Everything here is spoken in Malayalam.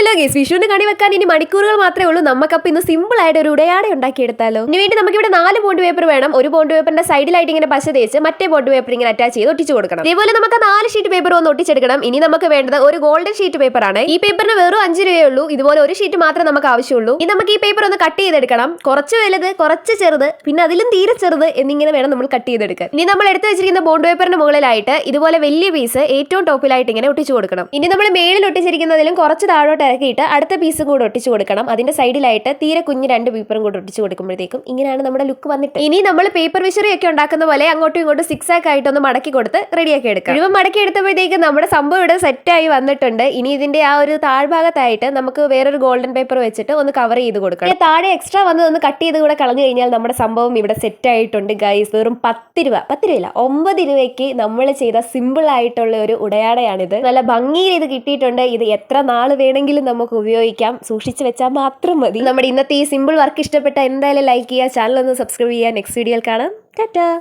പോയല്ലോ ഗേസ് വിഷുവിന് കണി വെക്കാൻ ഇനി മണിക്കൂറുകൾ മാത്രമേ ഉള്ളൂ. നമുക്കപ്പോൾ ഇന്ന് സിമ്പിൾ ആയിട്ട് ഒരു ഉടയാട ഉണ്ടാക്കിയെടുത്താലോ. ഇതിന് വേണ്ടി നമുക്ക് ഇവിടെ നാല് ബോണ്ട് പേപ്പർ വേണം. ഒരു ബോണ്ട് പേപ്പറിന്റെ സൈഡിലായിട്ട് ഇങ്ങനെ പശ തേച്ച് മറ്റേ ബോണ്ട് പേപ്പർ ഇങ്ങനെ അറ്റാച്ച് ചെയ്ത് ഒട്ടിച്ചു കൊടുക്കണം. ഇതേപോലെ നമുക്ക് നാല് ഷീറ്റ് പേപ്പർ ഒന്ന് ഒട്ടിച്ചെടുക്കണം. ഇനി നമുക്ക് വേണ്ടത് ഒരു ഗോൾഡൻ ഷീറ്റ് പേപ്പർ ആണ്. ഈ പേപ്പറിന് വെറും അഞ്ച് രൂപയേ ഉള്ളൂ. ഇതുപോലെ ഒരു ഷീറ്റ് മാത്രമേ നമുക്ക് ആവശ്യമുള്ളൂ. ഇനി നമുക്ക് ഈ പേപ്പർ ഒന്ന് കട്ട് ചെയ്തെടുക്കണം. കുറച്ച് വലുത് കുറച്ച് ചെറുത് പിന്നെ അതിലും തീരെ ചെറുത് എന്നിങ്ങനെ വേണം നമ്മൾ കട്ട് ചെയ്തെടുക്കാൻ. ഇനി നമ്മൾ എടുത്തു വെച്ചിരിക്കുന്ന ബോണ്ട് പേപ്പറിന് മുകളിലായിട്ട് ഇതുപോലെ വലിയ പീസ് ഏറ്റവും ടോപ്പിലായിട്ട് ഇങ്ങനെ ഒട്ടിച്ചു കൊടുക്കണം. ഇനി നമ്മൾ മേളിൽ ഒട്ടിച്ചിരിക്കുന്നതിലും കുറച്ച് താഴോട്ട് ഇറക്കിയിട്ട് അടുത്ത പീസും കൂടെ ഒട്ടിച്ചു കൊടുക്കണം. അതിന്റെ സൈഡിലായിട്ട് തീരെ കുഞ്ഞ് രണ്ട് പേപ്പറും കൂടെ ഒട്ടിച്ചു കൊടുക്കുമ്പോഴത്തേക്കും ഇങ്ങനെയാണ് നമ്മുടെ ലുക്ക് വന്നിട്ട്. ഇനി നമ്മൾ പേപ്പർ വിഷറി ഒക്കെ ഉണ്ടാക്കുന്ന പോലെ അങ്ങോട്ടും ഇങ്ങോട്ടും സിക്സ് ആക്ക് ആയിട്ട് ഒന്ന് മടക്കി കൊടുത്ത് റെഡിയാക്കി എടുക്കാം. മുഴുവൻ മടക്കി എടുത്തപ്പോഴത്തേക്കും നമ്മുടെ സംഭവം ഇവിടെ സെറ്റായി വന്നിട്ടുണ്ട്. ഇനി ഇതിന്റെ ആ ഒരു താഴ്ഭാഗത്തായിട്ട് നമുക്ക് വേറൊരു ഗോൾഡൻ പേപ്പർ വെച്ചിട്ട് ഒന്ന് കവർ ചെയ്ത് കൊടുക്കണം. താഴെ എക്സ്ട്രാ വന്ന് ഒന്ന് കട്ട് ചെയ്ത് കൂടെ കളഞ്ഞു കഴിഞ്ഞാൽ നമ്മുടെ സംഭവം ഇവിടെ സെറ്റ് ആയിട്ടുണ്ട് ഗൈസ് വെറും പത്ത് രൂപ. പത്ത് രൂപയില്ല ഒമ്പത് രൂപയ്ക്ക് നമ്മൾ ചെയ്ത സിമ്പിൾ ആയിട്ടുള്ള ഒരു ഉടയാടയാണിത്. നല്ല ഭംഗിയിൽ ഇത് കിട്ടിയിട്ടുണ്ട്. ഇത് എത്ര നാൾ വേണമെങ്കിലും നമുക്ക് ഉപയോഗിക്കാം. സൂക്ഷിച്ചു വെച്ചാൽ മാത്രം മതി. നമ്മുടെ ഇന്നത്തെ ഈ സിമ്പിൾ വർക്ക് ഇഷ്ടപ്പെട്ട എന്തായാലും ലൈക്ക് ചെയ്യുക ചാനൽ ഒന്ന് സബ്സ്ക്രൈബ് ചെയ്യുക. നെക്സ്റ്റ് വീഡിയോയിൽ കാണാം. ടാറ്റാ